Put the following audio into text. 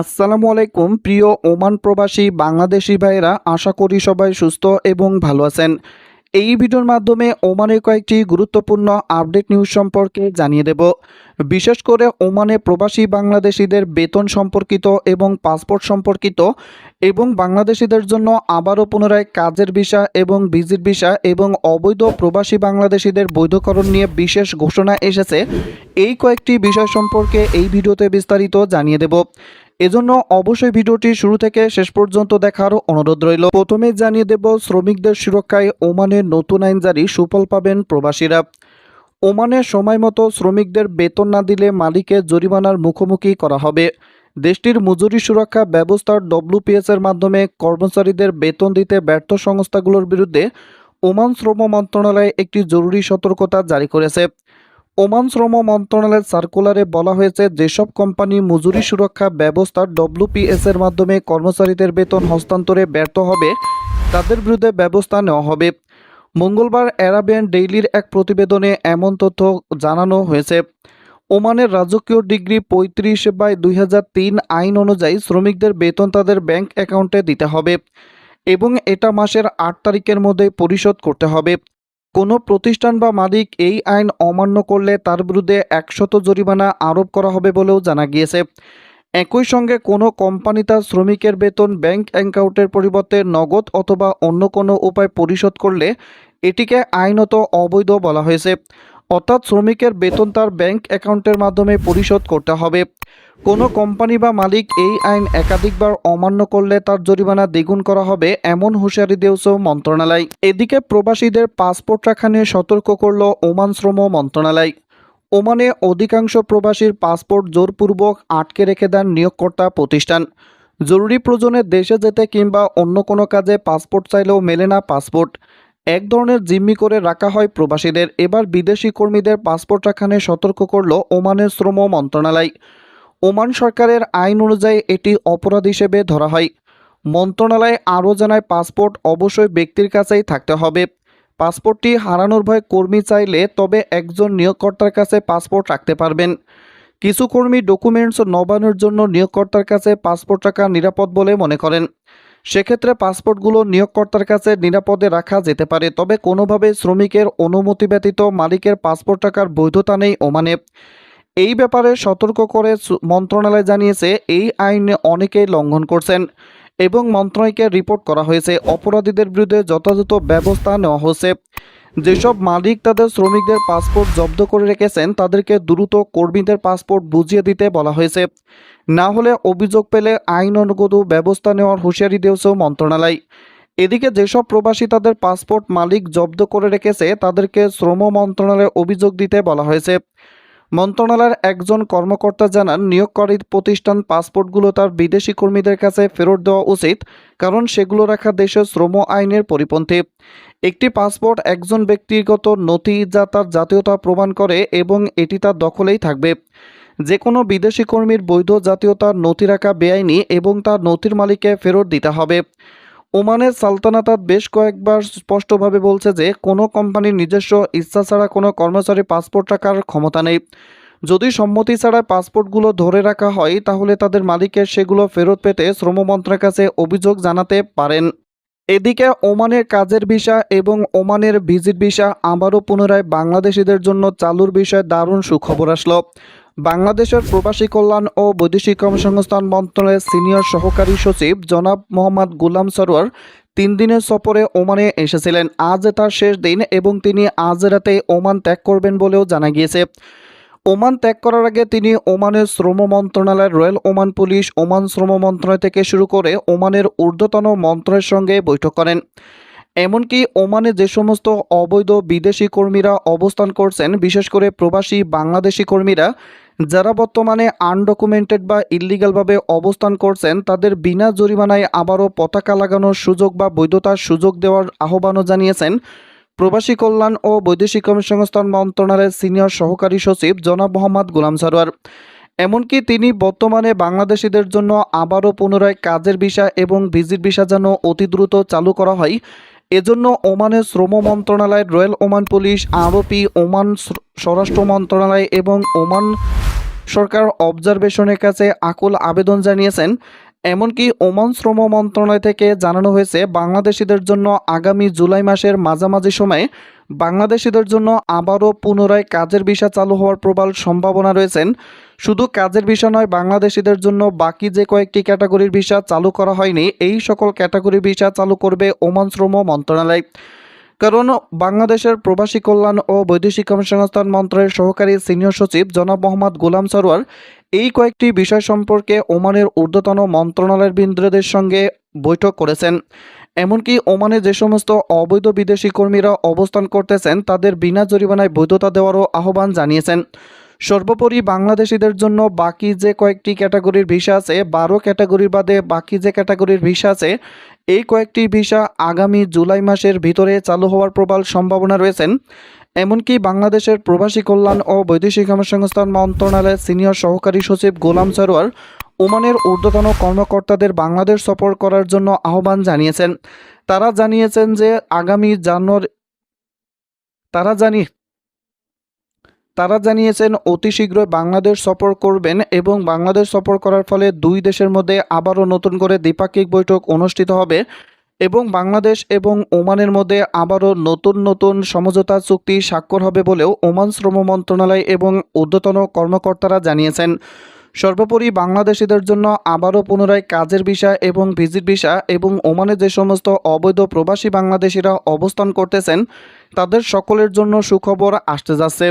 আসসালামু আলাইকুম, প্রিয় ওমান প্রবাসী বাংলাদেশি ভাইয়েরা, আশা করি সবাই সুস্থ এবং ভালো আছেন। এই ভিডিওর মাধ্যমে ওমানের কয়েকটি গুরুত্বপূর্ণ আপডেট নিউজ সম্পর্কে জানিয়ে দেব। বিশেষ করে ওমানে প্রবাসী বাংলাদেশিদের বেতন সম্পর্কিত এবং পাসপোর্ট সম্পর্কিত এবং বাংলাদেশিদের জন্য আবারও পুনরায় কাজের ভিসা এবং ভিজিট ভিসা এবং অবৈধ প্রবাসী বাংলাদেশিদের বৈধকরণ নিয়ে বিশেষ ঘোষণা এসেছে। এই কয়েকটি বিষয় সম্পর্কে এই ভিডিওতে বিস্তারিত জানিয়ে দেব। এজন্য অবশ্যই ভিডিওটি শুরু থেকে শেষ পর্যন্ত দেখার অনুরোধ রইল। প্রথমে জানিয়ে দেব, শ্রমিকদের সুরক্ষায় ওমানের নতুন আইন জারি সুফল পাবেন প্রবাসীরা। ওমানে সময় মতো শ্রমিকদের বেতন না দিলে মালিকের জরিমানার মুখোমুখি করা হবে। দেশটির মজুরি সুরক্ষা ব্যবস্থার ডব্লিউপিএস এর মাধ্যমে কর্মচারীদের বেতন দিতে ব্যর্থ সংস্থাগুলোর বিরুদ্ধে ওমান শ্রম মন্ত্রণালয় একটি জরুরি সতর্কতা জারি করেছে। ওমান শ্রম মন্ত্রণালয়ের সার্কুলারে বলা হয়েছে, যেসব কোম্পানি মজুরি সুরক্ষা ব্যবস্থা ডব্লিউপিএস এর মাধ্যমে কর্মচারীদের বেতন হস্তান্তরে ব্যর্থ হবে, তাদের বিরুদ্ধে ব্যবস্থা নেওয়া হবে। মঙ্গলবার অ্যারাবিয়ান ডেইলির এক প্রতিবেদনে এমন তথ্য জানানো হয়েছে। ওমানের রাজকীয় ডিগ্রি পঁয়ত্রিশ বাই দুই তিন আইন অনুযায়ী শ্রমিকদের বেতন তাদের ব্যাংক অ্যাকাউন্টে দিতে হবে এবং এটা মাসের আট তারিখের মধ্যে পরিশোধ করতে হবে। কোনো প্রতিষ্ঠান বা মালিক এই আইন অমান্য করলে তার বিরুদ্ধে একশত জরিমানা আরোপ করা হবে বলেও জানা গিয়েছে। একই সঙ্গে কোনো কোম্পানি তার শ্রমিকের বেতন, ব্যাংক অ্যাকাউন্টের পরিবর্তে নগদ অথবা অন্য কোনো উপায় পরিশোধ করলে এটিকে আইনত অবৈধ বলা হয়েছে। অর্থাৎ শ্রমিকের বেতন তার ব্যাংক অ্যাকাউন্টের মাধ্যমে পরিশোধ করতে হবে। কোনো কোম্পানি বা মালিক এই আইন একাধিকবার অমান্য করলে তার জরিমানা দ্বিগুণ করা হবে, এমন হুঁশিয়ারি দিয়েছে মন্ত্রণালয়। এদিকে প্রবাসীদের পাসপোর্ট রাখা নিয়ে সতর্ক করল ওমান শ্রম মন্ত্রণালয়। ওমানে অধিকাংশ প্রবাসীর পাসপোর্ট জোরপূর্বক আটকে রেখে দেন নিয়োগকর্তা প্রতিষ্ঠান। জরুরি প্রয়োজনে দেশে যেতে কিংবা অন্য কোনো কাজে পাসপোর্ট চাইলেও মেলে না পাসপোর্ট। এক ধরনের জিম্মি করে রাখা হয় প্রবাসীদের। এবার বিদেশি কর্মীদের পাসপোর্ট রাখা সতর্ক করল ওমানের শ্রম মন্ত্রণালয়। ওমান সরকারের আইন অনুযায়ী এটি অপরাধ হিসেবে ধরা হয়। মন্ত্রণালয় আরও জানায়, পাসপোর্ট অবশ্যই ব্যক্তির কাছেই থাকতে হবে। পাসপোর্টটি হারানোর ভয় কর্মী চাইলে তবে একজন নিয়োগকর্তার কাছে পাসপোর্ট রাখতে পারবেন। কিছু কর্মী ডকুমেন্টস নবায়নের জন্য নিয়োগকর্তার কাছে পাসপোর্ট রাখা নিরাপদ বলে মনে করেন। সেক্ষেত্রে পাসপোর্টগুলো নিয়োগকর্তার কাছে নিরাপদে রাখা যেতে পারে, তবে কোনোভাবে শ্রমিকের অনুমতি ব্যতীত মালিকের পাসপোর্ট টাকার বৈধতা নেই ওমানে। এই ব্যাপারে সতর্ক করে মন্ত্রণালয় জানিয়েছে, এই আইন অনেকেই লঙ্ঘন করছেন এবং মন্ত্রণালয়কে রিপোর্ট করা হয়েছে। অপরাধীদের বিরুদ্ধে যথাযথ ব্যবস্থা নেওয়া হচ্ছে যেসব মালিক তাদের শ্রমিকদের পাসপোর্ট জব্দ করে রেখেছেন, তাদেরকে দ্রুত কর্মীদের পাসপোর্ট বুঝিয়ে দিতে বলা হয়েছে। না হলে অভিযোগ পেলে আইন অনুগত ব্যবস্থা নেওয়ার হুঁশিয়ারি দিয়েছে মন্ত্রণালয়। এদিকে যেসব প্রবাসী তাদের পাসপোর্ট মালিক জব্দ করে রেখেছে, তাদেরকে শ্রম মন্ত্রণালয়ে অভিযোগ দিতে বলা হয়েছে। মন্ত্রণালয়ের একজন কর্মকর্তা জানান নিয়োগকারী প্রতিষ্ঠান পাসপোর্টগুলো তার বিদেশি কর্মীদের কাছে ফেরত দেওয়া উচিত, কারণ সেগুলো রাখা দেশের শ্রম আইনের পরিপন্থী। একটি পাসপোর্ট একজন ব্যক্তিগত নথি যা তার জাতীয়তা প্রমাণ করে এবং এটি তার দখলেই থাকবে। যে কোনো বিদেশি কর্মীর বৈধ জাতীয়তার নথি রাখা বেআইনি এবং তার নথির মালিককে ফেরত দিতে হবে। ওমানের সালতানাতাত বেশ কয়েকবার স্পষ্টভাবে বলছে যে কোনো কোম্পানির নিজস্ব ইচ্ছা ছাড়া কোনো কর্মচারী পাসপোর্ট রাখার ক্ষমতা নেই। যদি সম্মতি ছাড়া পাসপোর্টগুলো ধরে রাখা হয়, তাহলে তাদের মালিকের সেগুলো ফেরত পেতে শ্রম মন্ত্রণালয়ের কাছে অভিযোগ জানাতে পারেন। এদিকে ওমানের কাজের ভিসা এবং ওমানের ভিজিট ভিসা আবারও পুনরায় বাংলাদেশিদের জন্য চালুর বিষয়ে দারুণ সুখবর আসলো। বাংলাদেশের প্রবাসী কল্যাণ ও বৈদেশিক কর্মসংস্থান মন্ত্রণালয়ের সিনিয়র সহকারী সচিব জনাব মোহাম্মদ গুলাম সরোয়ার তিন দিনের সফরে ওমানে এসেছিলেন। আজ তার শেষ দিন এবং তিনি আজ রাতে ওমান ত্যাগ করবেন বলেও জানা গিয়েছে। ওমান ত্যাগ করার আগে তিনি ওমানের শ্রম মন্ত্রণালয়ের রয়্যাল ওমান পুলিশ ওমান শ্রম মন্ত্রণালয় থেকে শুরু করে ওমানের ঊর্ধ্বতন মন্ত্রণের সঙ্গে বৈঠক করেন। এমনকি ওমানে যে সমস্ত অবৈধ বিদেশি কর্মীরা অবস্থান করছেন, বিশেষ করে প্রবাসী বাংলাদেশি কর্মীরা যারা বর্তমানে আনডকুমেন্টেড বা ইল্লিগালভাবে অবস্থান করছেন, তাদের বিনা জরিমানায় আবারও পতাকা লাগানোর সুযোগ বা বৈধতার সুযোগ দেওয়ার আহ্বানও জানিয়েছেন প্রবাসী কল্যাণ ও বৈদেশিক কর্মসংস্থান মন্ত্রণালয়ের সিনিয়র সহকারী সচিব জনাব মোহাম্মদ গোলাম সারোয়ার। এমনকি তিনি বর্তমানে বাংলাদেশিদের জন্য আবারও পুনরায় কাজের ভিসা এবং ভিজিট ভিসা যেন অতি দ্রুত চালু করা হয়, এজন্য ওমানের শ্রম মন্ত্রণালয় রয়্যাল ওমান পুলিশ আরোপি ওমান স্বরাষ্ট্র মন্ত্রণালয় এবং ওমান সরকার অবজারভেশনের কাছে আকুল আবেদন জানিয়েছেন। এমনকি ওমান শ্রম মন্ত্রণালয় থেকে জানানো হয়েছে, বাংলাদেশিদের জন্য আগামী জুলাই মাসের মাঝামাঝি সময়ে বাংলাদেশিদের জন্য আবারও পুনরায় কাজের ভিসা চালু হওয়ার প্রবল সম্ভাবনা রয়েছেন শুধু কাজের ভিসা নয়, বাংলাদেশিদের জন্য বাকি যে কয়েকটি ক্যাটাগরির ভিসা চালু করা হয়নি, এই সকল ক্যাটাগরির ভিসা চালু করবে ওমান শ্রম মন্ত্রণালয়। কারণ বাংলাদেশের প্রবাসী কল্যাণ ও বৈদেশিক কর্মসংস্থান মন্ত্রের সহকারী সিনিয়র সচিব জনাব মোহাম্মদ গোলাম সরোয়ার এই কয়েকটি বিষয় সম্পর্কে ওমানের ঊর্ধ্বতন মন্ত্রণালয়ের বিন্দ্রদের সঙ্গে বৈঠক করেছেন। এমনকি ওমানে যে সমস্ত অবৈধ বিদেশি কর্মীরা অবস্থান করতেছেন, তাদের বিনা জরিমানায় বৈধতা দেওয়ারও আহ্বান জানিয়েছেন। সর্বোপরি বাংলাদেশিদের জন্য বাকি যে কয়েকটি ক্যাটাগরির ভিসা আছে, বারো ক্যাটাগরি বাদে বাকি যে ক্যাটাগরির ভিসা আছে, এই কয়েকটি ভিসা আগামী জুলাই মাসের ভিতরে চালু হওয়ার প্রবল সম্ভাবনা রয়েছেন। এমনকি বাংলাদেশের প্রবাসী কল্যাণ ও বৈদেশিক কর্মসংস্থান মন্ত্রণালয়ের সিনিয়র সহকারী সচিব গোলাম সরোয়ার ওমানের ঊর্ধ্বতন কর্মকর্তাদের বাংলাদেশ সফর করার জন্য আহ্বান জানিয়েছেন। তারা জানিয়েছেন যে আগামী জানুয়ারি তারা জানিয়ে তারা জানিয়েছেন, অতি শীঘ্রই বাংলাদেশ সফর করবেন এবং বাংলাদেশ সফর করার ফলে দুই দেশের মধ্যে আবারও নতুন করে দ্বিপাক্ষিক বৈঠক অনুষ্ঠিত হবে এবং বাংলাদেশ এবং ওমানের মধ্যে আবারও নতুন নতুন সমঝোতা চুক্তি স্বাক্ষর হবে বলেও ওমান শ্রম মন্ত্রণালয় এবং ঊর্ধ্বতন কর্মকর্তারা জানিয়েছেন। সর্বোপরি বাংলাদেশিদের জন্য আবারও পুনরায় কাজের ভিসা এবং ভিজিট ভিসা এবং ওমানে যে সমস্ত অবৈধ প্রবাসী বাংলাদেশিরা অবস্থান করতেছেন, তাদের সকলের জন্য সুখবর আসতে যাচ্ছে।